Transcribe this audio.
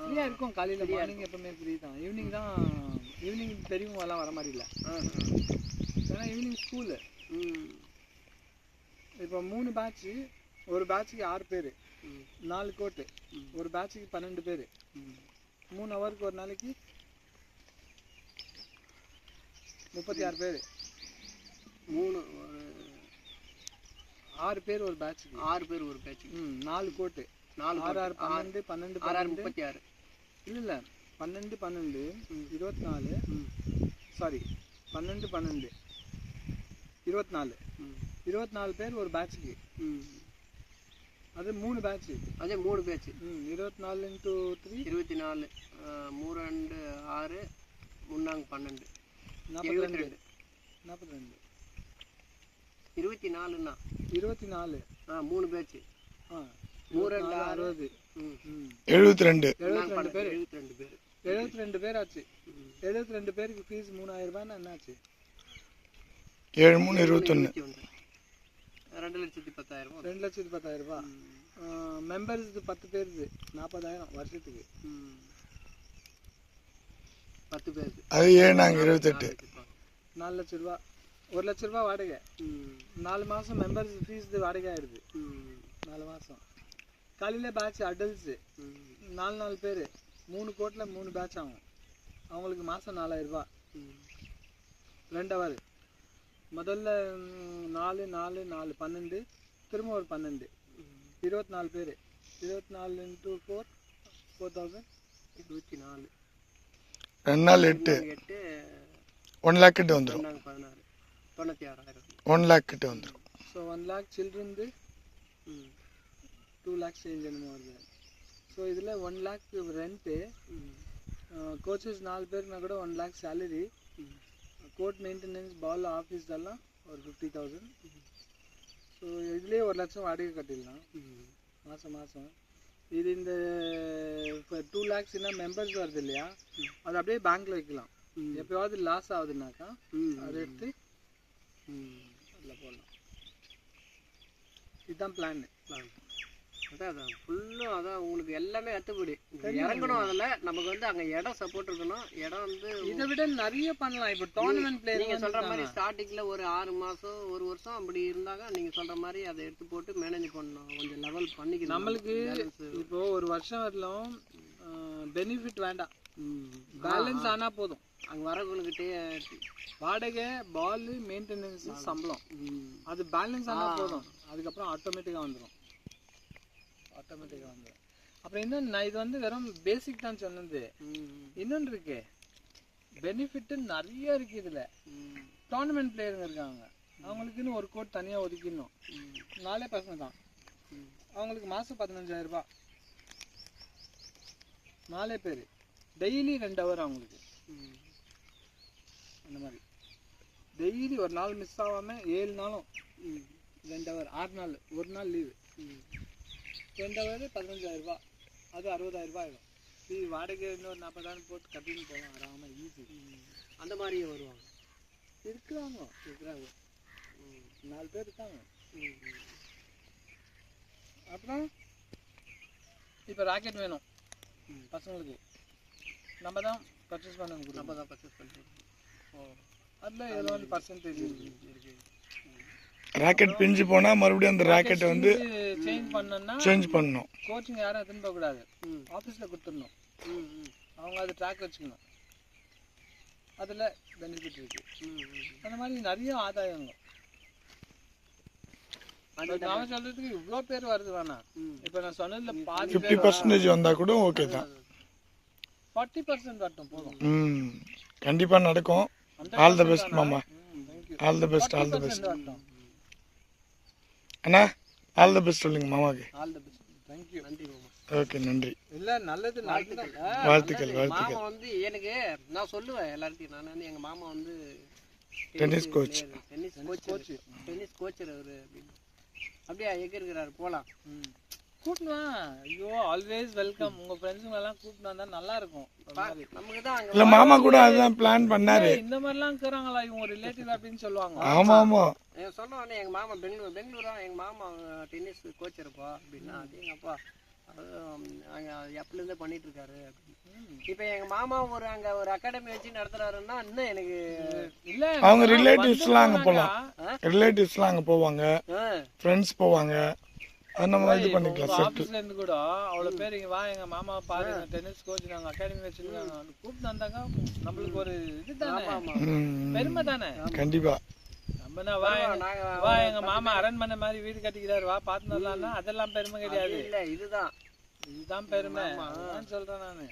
ஃப்ரீயாக இருக்கும் காலையில் மார்னிங் எப்பவுமே ஃப்ரீ தான். ஈவினிங் தான் ஈவினிங் பெரியவங்க எல்லாம் வர மாதிரி இல்லை. ஏன்னா ஈவினிங் ஸ்கூலு இப்போ மூணு பேட்ச்சு ஒரு பேட்சுக்கு ஆறு பேர். நாலு கோட்டு. ஒரு பேட்சுக்கு பன்னெண்டு பேர். மூணு ஹவருக்கு ஒரு நாளைக்கு முப்பத்தி ஆறு பேர். மூணு ஒரு ஆறு பேர் ஒரு பேட்சுக்கு ஆறு பேர் ஒரு பேட்சுக்கு ம் நாலு கோட்டு நாலு ஆறு ஆறு பன்னெண்டு பன்னெண்டு ஆறு முப்பத்தி ஆறு. இல்லை இல்லை பன்னெண்டு பன்னெண்டு. இருபத்தி நாலு சாரி பன்னெண்டு பன்னெண்டு இருபத்தி நாலு இருபத்தி நாலு பேர் ஒரு பேட்சுக்கு அது மூணு பேட்ச்சு அதே மூணு பேட்ச் இருபத்தி நாலு இன்ட்டு த்ரீ இருபத்தி நாலு மூணு ரெண்டு ஆறு முன்னாங்க பன்னெண்டு இருபத்தி ரெண்டு. நாற்பத்தி ரெண்டு. இருபத்தி நாலுண்ணா இருபத்தி நாலு ஆ மூணு பேட்ச் ஆ. இருபத்தி ரெண்டு. அறுபது எழுபத்தி ரெண்டு எழுபத்தி ரெண்டு பேர் எழுபத்தி ரெண்டு பேர் எழுபத்தி ரெண்டு பேர் ஆச்சு. எழுபத்தி ரெண்டு பேருக்கு ஃபீஸ் மூணாயிரம் ரூபாய்னா என்னாச்சு ஏழு மூணு இருபத்தொன்று ரெண்டு லட்சத்தி பத்தாயிரம். ரெண்டு லட்சத்து பத்தாயிரம் ரூபாய் ம். மெம்பர்ஸ் பத்து பேருக்கு நாற்பதாயிரம் வருஷத்துக்கு. பத்து பேருக்கு அது ஏழு நாங்கள் இருபத்தெட்டு நாலு லட்ச ரூபா ஒரு லட்ச ரூபா வாடகை. நாலு மாதம் மெம்பர்ஸ் ஃபீஸ் வாடகை ஆயிடுது. நாலு மாதம் காலையில் பேட்ச் அடல்ட்ஸு ம். நாலு நாலு பேர். மூணு கோட்டில் மூணு பேட்ச் ஆகும். அவங்களுக்கு மாதம் ம். ரெண்டு ஹவர் முதல்ல நாலு நாலு நாலு பன்னெண்டு. திரும்ப ஒரு பன்னெண்டு. இருபத்தி நாலு பேர். இருபத்தி நாலு இன்ட்டு ஃபோர் ஃபோர் தௌசண்ட் இருபத்தி நாலு. ரெண்டு நாள் எட்டு. எட்டு ஒன் லேக் கிட்ட வந்துடும் பதினாறு. தொண்ணூற்றி ஆறாயிரம். ஒன் லேக் கிட்ட வந்துடும் ஸோ ஒன் லேக் சில்ட்ரன்து ம். டூ லேக்ஸ் சேஞ்ச் என்னமோ வருது. ஸோ இதில் ஒன் லேக் ரெண்ட்டு கோச்சஸ் நாலு பேருக்குனா கூட one lakh salary court maintenance ball office எல்லாம் ஒரு ஃபிஃப்டி தௌசண்ட் ஸோ இதுலேயே ஒரு லட்சம் வாடகை கட்டிடலாம். மாதம் மாதம் இது இந்த இப்போ டூ லேக்ஸ்னா மெம்பர்ஸ் வருது இல்லையா? அது அப்படியே பேங்க்கில் வைக்கலாம். எப்போயாவது எப்பயாவது லாஸ் ஆகுதுனாக்கா ம். அதை எடுத்து அதில் போடலாம். இதுதான் பிளான் அதான் அதான். ஃபுல்லும் அதான் உங்களுக்கு எல்லாமே அத்துப்படி இறங்கணும் அதில் நமக்கு வந்து அங்கே இடம் சப்போர்ட் இருக்கணும். இடம் வந்து இதை விட நிறைய பண்ணலாம். இப்போ டோர்னமெண்ட் நீங்க சொல்ற பிளேயர் மாதிரி ஸ்டார்டிங்ல ஒரு ஆறு மாசம் ஒரு வருஷம் அப்படி இருந்தாங்க நீங்க சொல்ற மாதிரி அதை எடுத்து போட்டு மேனேஜ் பண்ணணும். கொஞ்சம் லெவல் பண்ணிக்கணும். நம்மளுக்கு. இப்போ ஒரு வருஷம் வரலும் பெனிஃபிட் வேண்டாம். பேலன்ஸ் ஆனா போதும். அங்க வரவங்களுக்கிட்டே வாடகை பால் மெயின்டெனன்ஸ் சம்பளம். அது பேலன்ஸ் ஆனா போதும். அதுக்கப்புறம் ஆட்டோமேட்டிக்கா வந்துடும் ஆட்டோமேட்டிக்கா வந்துடும் அப்புறம் இன்னும் நான் இது வந்து வெறும் பேசிக் தான் சொன்னது. இன்னொன்று இருக்கு. பெனிஃபிட் நிறைய இருக்கு இதுல. டோர்னமெண்ட் பிளேயருங்க இருக்காங்க. அவங்களுக்குன்னு ஒரு கோட் தனியா ஒதுக்கிடணும். நாலே பசங்க தான். அவங்களுக்கு மாசம் பதினஞ்சாயிரம் ரூபாய். நாலே பேர். டெய்லி ரெண்டு ஹவர் அவங்களுக்கு. ம். அந்த மாதிரி. டெய்லி ஒரு நாள் மிஸ் ஆகாம ஏழு நாளும் ம். ரெண்டு ஹவர் ஆறு நாள் ஒரு நாள் லீவு ம். ரெண்டு ஹவர் பதினஞ்சாயிரம் ரூபாய் அது அறுபதாயிரம் ரூபாய் ஆகும் இது வாடகை இன்னொரு நாற்பதாயிரம் போட்டு கட்டின்னு போகலாம் ஆறாமல் ஈஸி அந்த மாதிரியே வருவாங்க. இருக்கிறாங்க இருக்கிறாங்க. நாலு பேர் இருக்காங்க. அப்புறம் இப்போ ராக்கெட் வேணும். பசங்களுக்கு. நம்ம தான் பர்ச்சேஸ் பண்ண நம்ம தான் பர்ச்சேஸ் பண்ணுறோம் அதில் ஏதோ ஒன்று பர்சன்டேஜ் இருக்கு? இருக்கு ராக்கெட் பிஞ்சு போனால் மறுபடியும் அந்த ராக்கெட்டை வந்து சேஞ்ச் பண்ணோம்னா சேஞ்ச் பண்ணணும் கோச்சிங் யாரும் எடுத்துன்னு போகக்கூடாது. ம். ஆஃபீஸில் கொடுத்துடணும். அவங்க அது ட்ராக் வச்சுக்கணும். அதில் பெனிஃபிட் இருக்கு. அந்த மாதிரி நிறைய ஆதாயங்க அது நான் சொல்றதுக்கு இவ்வளோ பேர் வருது வேணாம் ம். இப்போ நான் சொன்னதுல பாதி ஃபிஃப்டி பர்சன்டேஜ் வந்தால் கூட ஓகே தான். ஃபார்ட்டி பர்சன்ட் வரட்டும் போதும். ம். கண்டிப்பாக நடக்கும். ஆல் த பெஸ்ட் மாமா. All the best all the best வரட்டும். அண்ணா ஆல் த பெஸ்ட் சொல்லுங்க மாமாக்கு ஆல் த பெஸ்ட் தேங்க்யூ நன்றி மாமா. ஓகே நன்றி. இல்ல நல்லது நடக்குது வாழ்த்துக்கள். மாமா வாழ்த்துக்கள் வந்து எனக்கு நான் சொல்லுவேன் எல்லார்ட்டையும். நான் வந்து எங்க மாமா வந்து tennis coach tennis coach tennis Kochhar அவரு அப்படின்னு. அப்படியா எங்க இருக்கிறாரு? போலாம். வா. ஐயோ ஆல்வேஸ் வெல்கம் உங்க ஃப்ரெண்ட்ஸுங்க எல்லாம் கூட்டினு வந்தா நல்லா இருக்கும். இல்லை மாமா கூட அதுதான் பிளான் பண்ணாரு. இந்த மாதிரிலாம் இருக்கிறாங்களா? இவங்க ரிலேட்டிவ் அப்படின்னு சொல்லுவாங்க. ஆமா ஆமா. என் சொன்ன உடனே எங்க மாமா பெங்களூர் பெங்களூரா எங்க மாமா டென்னிஸ் கோச்சர்ப்பா அப்படின்னா அது எங்க அப்பா அது அங்கே எப்பலேருந்தே பண்ணிட்டு இருக்காரு. இப்போ எங்கள் மாமா ஒரு அங்கே ஒரு அகாடமி வச்சு நடத்துறாருன்னா இன்னும் எனக்கு இல்ல அவங்க ரிலேட்டிவ்ஸ்லாம் அங்கே. போகலாம் ரிலேட்டிவ்ஸ்லாம் அங்கே போவாங்க. ஆ, ஃப்ரெண்ட்ஸ் போவாங்க. அது நம்ம இது பண்ணிக்கலாம் ஆபீஸ்ல இருந்து கூட அவ்வளவு பேர் இங்க வா எங்க மாமா பாருங்க டென்னிஸ் கோச் நாங்க அகாடமி வச்சிருக்காங்க. கூப்பிட்டு வந்தாங்க நம்மளுக்கு ஒரு இதுதானே ஆமா ம். பெருமை தானே? கண்டிப்பா. நம்ம வா வா எங்க மாமா அரண்மனை மாதிரி வீடு கட்டிக்கிறாரு வா பார்த்து வரலாம்னா அதெல்லாம் பெருமை கிடையாது. இல்லை இதுதான். இதுதான் பெருமை. அதான் சொல்றேன் நானு.